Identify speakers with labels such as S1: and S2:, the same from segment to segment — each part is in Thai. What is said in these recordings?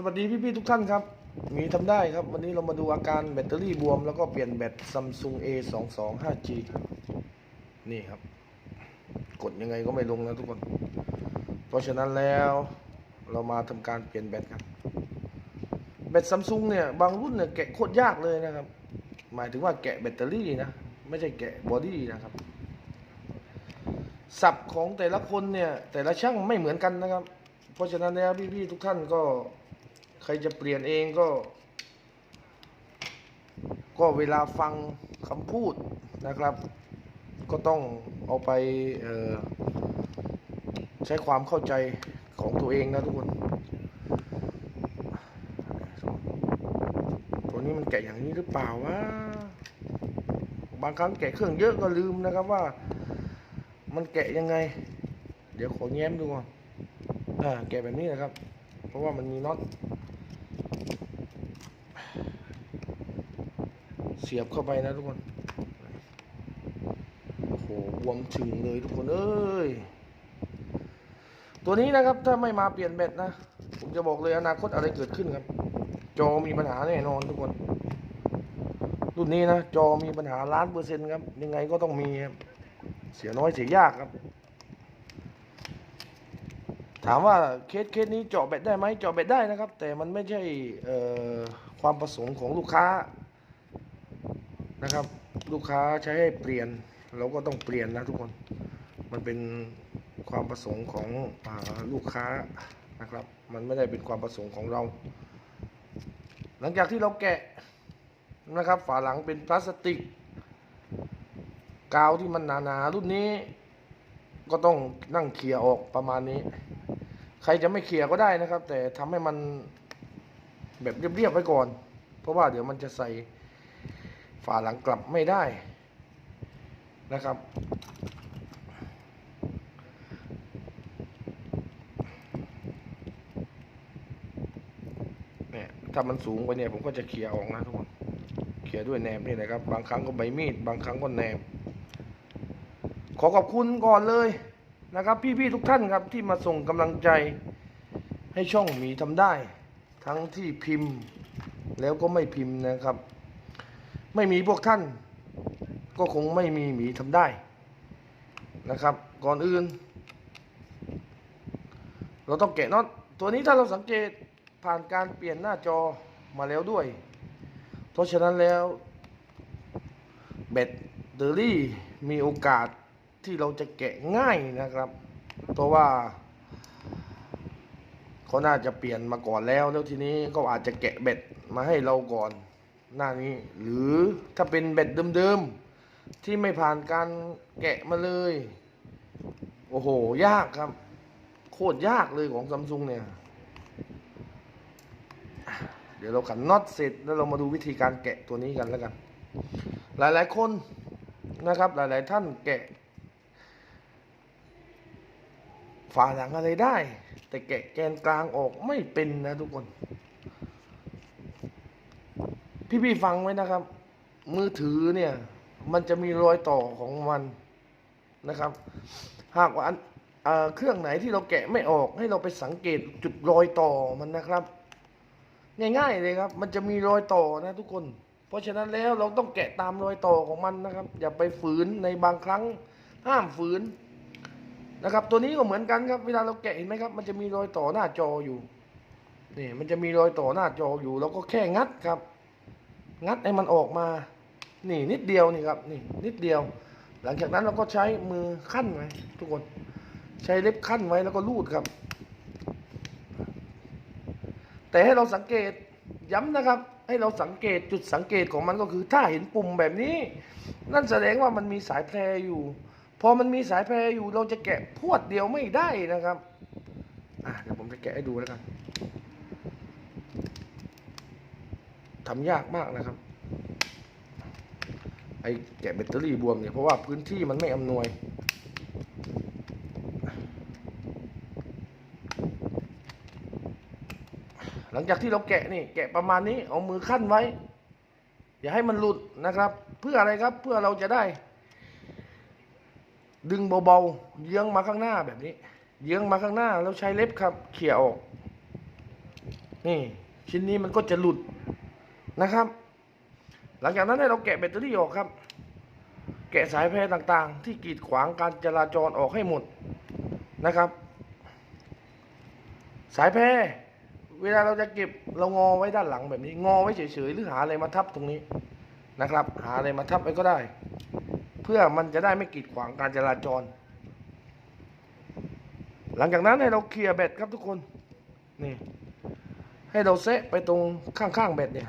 S1: สวัสดีพี่ๆทุกท่านครับมีทำได้ครับ วันนี้เรามาดูอาการแบตเตอรี่บวม แล้วก็เปลี่ยนแบต Samsung A 2 2 5 G นี่ครับ กดยังไงก็ไม่ลงนะทุกคน เพราะฉะนั้นแล้วเรามาทำการเปลี่ยนแบตกันแบตซัมซุงเนี่ย บางรุ่นเนี่ยแกะโคตรยากเลยนะครับ หมายถึงว่าแกะแบตเตอรี่นะ ไม่ใช่แกะบอดี้นะครับสับของแต่ละคนเนี่ย แต่ละช่างไม่เหมือนกันนะครับ เพราะฉะนั้นแล้วพี่ๆทุกท่านก็ ใครจะเปลี่ยนเองก็ ก็เวลาฟังคำพูดนะครับ ก็ต้องเอาไปใช้ความเข้าใจของตัวเองนะทุกคน ตัวนี้มันแกะอย่างนี้หรือเปล่าวะ บางครั้งแกะเครื่องเยอะก็ลืมนะครับว่า มันแกะยังไง เดี๋ยวขอแง้มดูก่อน อ่า แกะแบบนี้นะครับ เพราะว่ามันมีน็อต เสียบเข้าไปนะทุกคนโอ้โหบวมถึงเลยทุกคนเอ้ยตัวนี้นะครับถ้าไม่มาเปลี่ยนแบตนะ ผมจะบอกเลยอนาคตอะไรเกิดขึ้นครับ จอมีปัญหาแน่นอนทุกคนรุ่นนี้นะจอมีปัญหาล้านเปอร์เซ็นต์ครับ ยังไงก็ต้องมีครับเสียน้อยเสียยากครับ ถามว่าเคสเคสนี้เจาะแบตได้ไหมเจาะแบตได้นะครับ แต่มันไม่ใช่ความประสงค์ของลูกค้า นะครับ ลูกค้าใช้ให้เปลี่ยน เราก็ต้องเปลี่ยนนะทุกคน มันเป็นความประสงค์ของอลูกค้านะครับ มันไม่ได้เป็นความประสงค์ของเรา หลังจากที่เราแกะนะครับ ฝาหลังเป็นพลาสติก กาวที่มันหนาๆรุ่นนี้ ก็ต้องนั่งเคลียร์ออกประมาณนี้ ใครจะไม่เคลียร์ก็ได้นะครับ แต่ทำให้มันแบบเรียบๆไว้ก่อน เพราะว่าเดี๋ยวมันจะใส่ ฝาหลังกลับไม่ได้นะครับ เนี่ยถ้ามันสูงไปเนี่ยผมก็จะเคลียร์ออกนะทุกคน เคลียร์ด้วยแหนบนี่นะครับ บางครั้งก็ใบมีด บางครั้งก็แหนบ ขอขอบคุณก่อนเลยนะครับ พี่ๆทุกท่านครับที่มาส่งกำลังใจให้ช่องมีทำได้ ทั้งที่พิมพ์แล้วก็ไม่พิมพ์นะครับ ไม่มีพวกท่าน ก็คงไม่มีหมีทำได้นะครับ ก่อนอื่น เราต้องแกะน็อตตัวนี้ถ้าเราสังเกตผ่านการเปลี่ยนหน้าจอมาแล้วด้วย เพราะฉะนั้นแล้วแบตเตอรี่มีโอกาสที่เราจะแกะง่ายนะครับ เพราะว่าเขาน่าจะเปลี่ยนมาก่อนแล้ว แล้วทีนี้ก็อาจจะแกะแบตมาให้เราก่อน หน้านี้ หรือถ้าเป็นแบตเดิมๆ ที่ไม่ผ่านการแกะมาเลย โอ้โห ยากครับ โคตรยากเลยของซัมซุงเนี่ย เดี๋ยวเราขันน็อตเสร็จแล้วเรามาดูวิธีการแกะตัวนี้กันแล้วกัน หลายๆคนนะครับ หลายๆท่านแกะฝาหลังอะไรได้ แต่แกะแกนกลางออกไม่เป็นนะทุกคน พี่ๆฟังไว้นะครับ มือถือเนี่ย มันจะมีรอยต่อของมันนะครับ หากว่าเครื่องไหนที่เราแกะไม่ออกให้เราไปสังเกตจุดรอยต่อมันนะครับ ง่ายๆเลยครับ มันจะมีรอยต่อนะทุกคน เพราะฉะนั้นแล้วเราต้องแกะตามรอยต่อของมันนะครับ อย่าไปฝืนในบางครั้งห้ามฝืนนะครับ ตัวนี้ก็เหมือนกันครับ เวลาเราแกะเห็นไหมครับ มันจะมีรอยต่อหน้าจออยู่นี่มันจะมีรอยต่อหน้าจออยู่เราก็แค่งัดครับ งัดให้มันออกมา นี่นิดเดียวนี่ครับนี่นิดเดียว หลังจากนั้นเราก็ใช้มือขั้นไว้ทุกคน ใช้เล็บขั้นไว้แล้วก็ลูดครับ แต่ให้เราสังเกตย้ำนะครับ ให้เราสังเกตจุดสังเกตของมันก็คือ ถ้าเห็นปุ่มแบบนี้ นั่นแสดงว่ามันมีสายแพรอยู่ พอมันมีสายแพรอยู่เราจะแกะพวดเดียวไม่ได้นะครับอะเดี๋ยวผมจะแกะให้ดูแล้วกัน ทำยากมากนะครับ ไอ้แกะแบตเตอรี่บวมเนี่ยเพราะว่าพื้นที่มันไม่อำนวย หลังจากที่เราแกะนี่ แกะประมาณนี้เอามือขั้นไว้ อย่าให้มันหลุดนะครับ เพื่ออะไรครับเพื่อเราจะได้ ดึงเบาๆเยื้องมาข้างหน้าแบบนี้ เยื้องมาข้างหน้าแล้วใช้เล็บครับ เขี่ยออกนี่ชิ้นนี้มันก็จะหลุด นะครับ หลังจากนั้นให้เราแกะแบตเตอรี่ออกครับ แกะสายแพรต่างๆ ที่กีดขวางการจราจรออกให้หมดนะครับ สายแพรเวลาเราจะเก็บเรางอไว้ด้านหลังแบบนี้ งอไว้เฉยๆหรือหาอะไรมาทับตรงนี้นะครับ หาอะไรมาทับไว้ก็ได้ เพื่อมันจะได้ไม่กีดขวางการจราจร หลังจากนั้นให้เราเคลียร์แบตครับทุกคนนี่ให้เราเซะไปตรงข้างๆแบตเนี่ย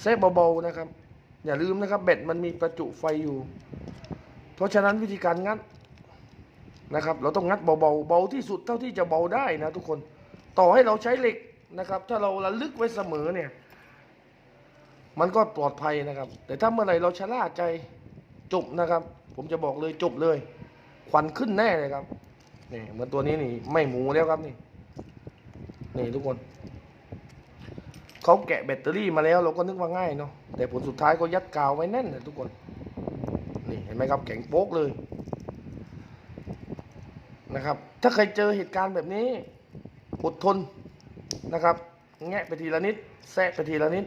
S1: เซะเบาๆนะครับ อย่าลืมนะครับแบตมันมีประจุไฟอยู่ เพราะฉะนั้นวิธีการงัดนะครับ เราต้องงัดเบาๆเบาที่สุดเท่าที่จะเบาได้นะทุกคนต่อให้เราใช้เหล็กนะครับ ถ้าเราระลึกไว้เสมอเนี่ย มันก็ปลอดภัยนะครับ แต่ถ้าเมื่อไหร่เราชะล่าใจจบนะครับ ผมจะบอกเลยจบเลยควันขึ้นแน่เลยครับนี่เหมือนตัวนี้นี่ไม่หมูแล้วครับนี่นี่ทุกคน เขาแกะแบตเตอรี่มาแล้วเราก็นึกว่าง่ายเนาะแต่ผลสุดท้ายก็ยัดกาวไว้แน่นนะทุกคน นี่เห็นไหมครับแข็งโป๊กเลยนะครับ ถ้าใครเจอเหตุการณ์แบบนี้อดทนนะครับ แงะไปทีละนิดแซะไปทีละนิด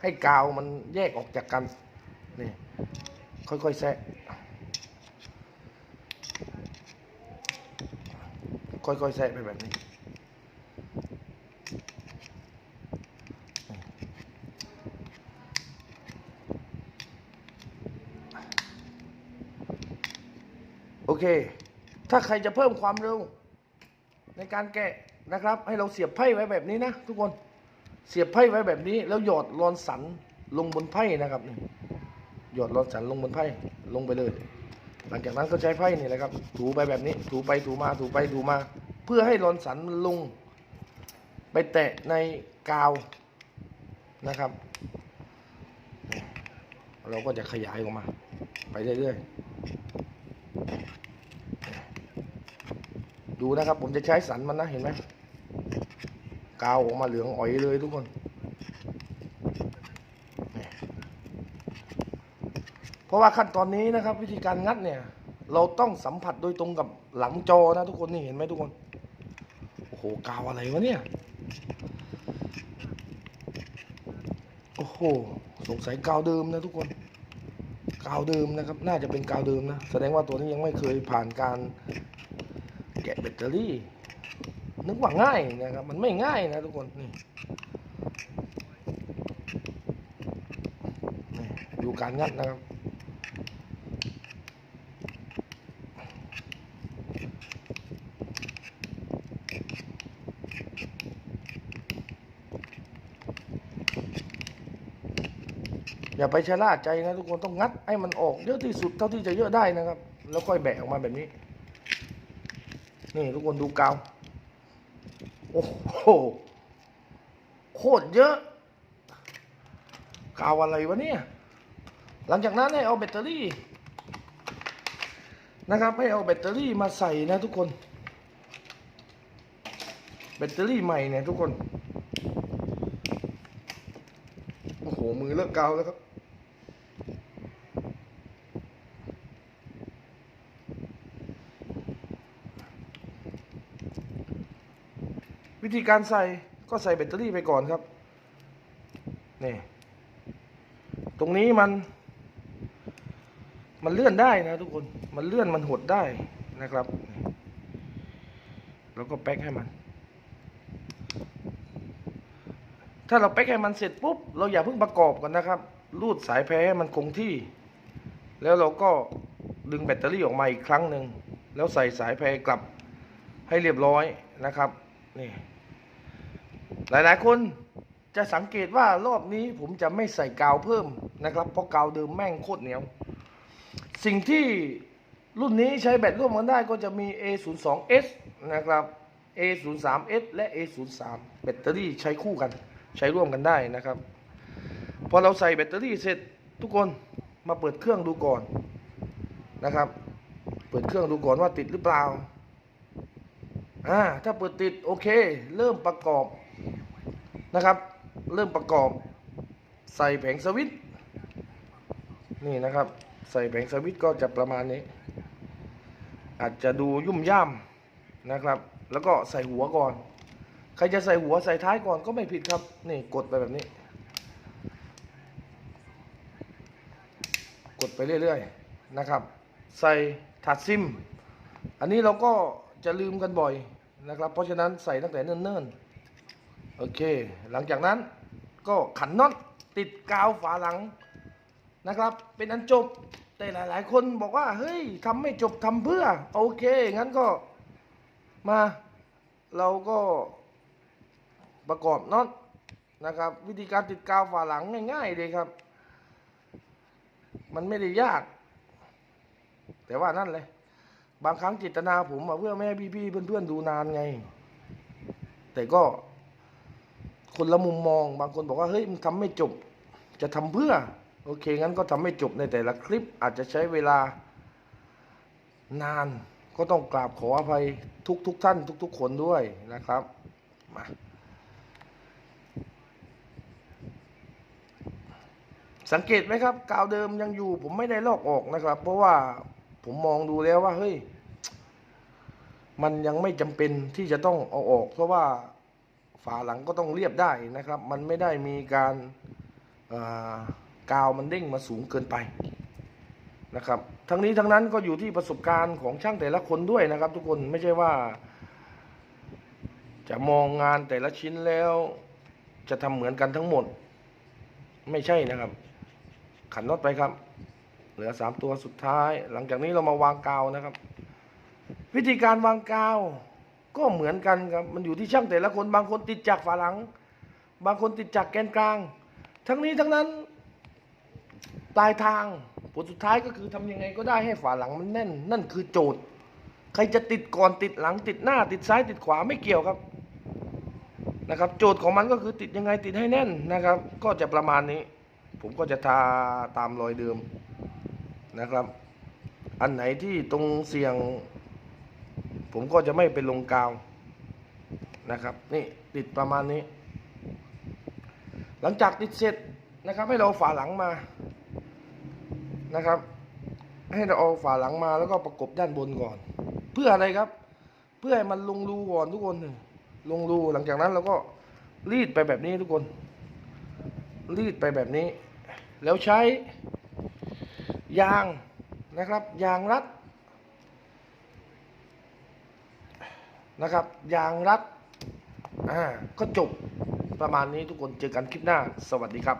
S1: ให้กาวมันแยกออกจากกันนี่ค่อยๆแซะค่อยๆแทะไปแบบนี้ เค ถ้าใครจะเพิ่มความเร็ว ในการแกะนะครับ ให้เราเสียบไพ่ไว้แบบนี้นะ ทุกคนเสียบไพ่ไว้แบบนี้ แล้วหยอดรอนสันลงบนไพ่นะครับนี่หยอดรอนสันลงบนไพ่ลงไปเลย หลังจากนั้นก็ใช้ไพ่นี่แหละครับ ถูไปแบบนี้ ถูไปถูมาถูไปถูมา เพื่อให้รอนสันมันลง ไปแตะในกาวนะครับ เราก็จะขยายออกมา ไปเรื่อยๆ ดูนะครับ ผมจะใช้สันมันนะเห็นไหมกาวออกมาเหลืองอ๋อยเลยทุกคนเพราะว่าขั้นตอนนี้นะครับ วิธีการงัดเนี่ย เราต้องสัมผัสโดยตรงกับหลังจอนะทุกคนนี่เห็นไหมทุกคนโอ้โหกาวอะไรวะเนี่ยโอ้โหสงสัยกาวเดิมนะทุกคนกาวเดิมนะครับ น่าจะเป็นกาวเดิมนะ แสดงว่าตัวนี้ยังไม่เคยผ่านการ กะแบตเตอรี่ นึกว่าง่ายนะครับ มันไม่ง่ายนะทุกคนนี่นี่ดูการงัดนะครับอย่าไปชะล่าใจนะทุกคนต้องงัดให้มันออกเยอะที่สุดเท่าที่จะเยอะได้นะครับ แล้วค่อยแบะออกมาแบบนี้ นี่ทุกคนดูกาวโอ้โหโคตรเยอะกาวอะไรวะเนี่ย หลังจากนั้นให้เอาแบตเตอรี่ นะครับให้เอาแบตเตอรี่มาใส่นะทุกคน แบตเตอรี่ใหม่เนี่ยทุกคน โอ้โห มือเลิกกาวแล้วครับ วิธีการใส่ก็ใส่แบตเตอรี่ไปก่อนครับนี่ตรงนี้มัน มันเลื่อนได้นะทุกคนมันเลื่อนมันหดได้นะครับ แล้วก็แป๊กให้มัน ถ้าเราแป๊กให้มันเสร็จปุ๊บเราอย่าเพิ่งประกอบกันนะครับ รูดสายแพรให้มันคงที่ แล้วเราก็ดึงแบตเตอรี่ออกมาอีกครั้งหนึ่งแล้วใส่สายแพรกลับให้เรียบร้อยนะครับนี่ หลายๆ คนจะสังเกตว่ารอบนี้ผมจะไม่ใส่กาวเพิ่มนะครับ เพราะกาวเดิมแม่งโคตรเหนียว สิ่งที่รุ่นนี้ใช้แบตร่วมกันได้ก็จะมี A02S นะครับ A03S และ A03 แบตเตอรี่ใช้คู่กันใช้ร่วมกันได้นะครับ พอเราใส่แบตเตอรี่เสร็จทุกคนมาเปิดเครื่องดูก่อนนะครับ เปิดเครื่องดูก่อนว่าติดหรือเปล่าอ่าถ้าเปิดติดโอเค เริ่มประกอบ นะครับ เริ่มประกอบใส่แผงสวิตช์นี่นะครับ ใส่แผงสวิตช์ก็จะประมาณนี้ อาจจะดูยุ่มย่ามนะครับ แล้วก็ใส่หัวก่อน ใครจะใส่หัวใส่ท้ายก่อนก็ไม่ผิดครับ นี่กดไปแบบนี้ กดไปเรื่อยๆนะครับ ใส่ถัดซิม อันนี้เราก็จะลืมกันบ่อยนะครับ เพราะฉะนั้นใส่ตั้งแต่เนิ่นๆ โอเค หลังจากนั้นก็ขันน็อตติดกาวฝาหลังนะครับ เป็นอันจบแต่หลาย ๆ คนบอกว่า เฮ้ยทำไม่จบทำเพื่อ โอเค งั้นก็มาเราก็ประกอบน็อตนะครับ วิธีการติดกาวฝาหลังง่าย ๆ เลยครับ มันไม่ได้ยาก แต่ว่านั่นเลย บางครั้งจิตนาผมเพื่อไม่ให้พี่ๆเพื่อนๆดูนานไง แต่ก็ คนละมุมมอง บางคนบอกว่าเฮ้ยมันทำไม่จบ จะทำเพื่อ โอเค งั้นก็ทำไม่จบในแต่ละคลิปอาจจะใช้เวลานานก็ต้องกราบขออภัยทุกทุกๆท่าน ทุก ๆ คนด้วยนะครับมาสังเกตไหมครับกาวเดิมยังอยู่ ผมไม่ได้ลอกออกนะครับ เพราะว่าผมมองดูแล้วว่าเฮ้ย มันยังไม่จำเป็นที่จะต้องเอาออก เพราะว่า ฝาหลังก็ต้องเรียบได้นะครับ มันไม่ได้มีการกาวมันเด้งมาสูงเกินไปนะครับ ทั้งนี้ทั้งนั้นก็อยู่ที่ประสบการณ์ของช่างแต่ละคนด้วยนะครับ ทุกคนไม่ใช่ว่า จะมองงานแต่ละชิ้นแล้ว จะทำเหมือนกันทั้งหมด ไม่ใช่นะครับ ขันน็อตไปครับ เหลือสามตัวสุดท้าย หลังจากนี้เรามาวางกาวนะครับ วิธีการวางกาว ก็เหมือนกันครับมันอยู่ที่ช่างแต่ละคนบางคนติดจากฝาหลัง บางคนติดจากแกนกลาง ทั้งนี้ทั้งนั้นปลายทางผลสุดท้ายก็คือทำยังไงก็ได้ให้ฝาหลังมันแน่น นั่นคือโจทย์ ใครจะติดก่อนติดหลังติดหน้า ติดซ้ายติดขวาไม่เกี่ยวครับนะครับ โจทย์ของมันก็คือติดยังไงติดให้แน่นนะครับ ก็จะประมาณนี้ ผมก็จะทาตามรอยเดิมนะครับ อันไหนที่ตรงเสียง ผมก็จะไม่ไปลงกาวนะครับ นี่ติดประมาณนี้ หลังจากติดเสร็จนะครับ ให้เราเอาฝาหลังมานะครับ ให้เราเอาฝาหลังมาแล้วก็ประกบด้านบนก่อน เพื่ออะไรครับ เพื่อให้มันลงรูก่อนทุกคนลงรูหลังจากนั้นเราก็รีดไปแบบนี้ทุกคน รีดไปแบบนี้ แล้วใช้ยางนะครับ ยางรัด นะครับ ยางรัดอ่าก็จบประมาณนี้ทุกคนเจอกันคลิปหน้า สวัสดีครับ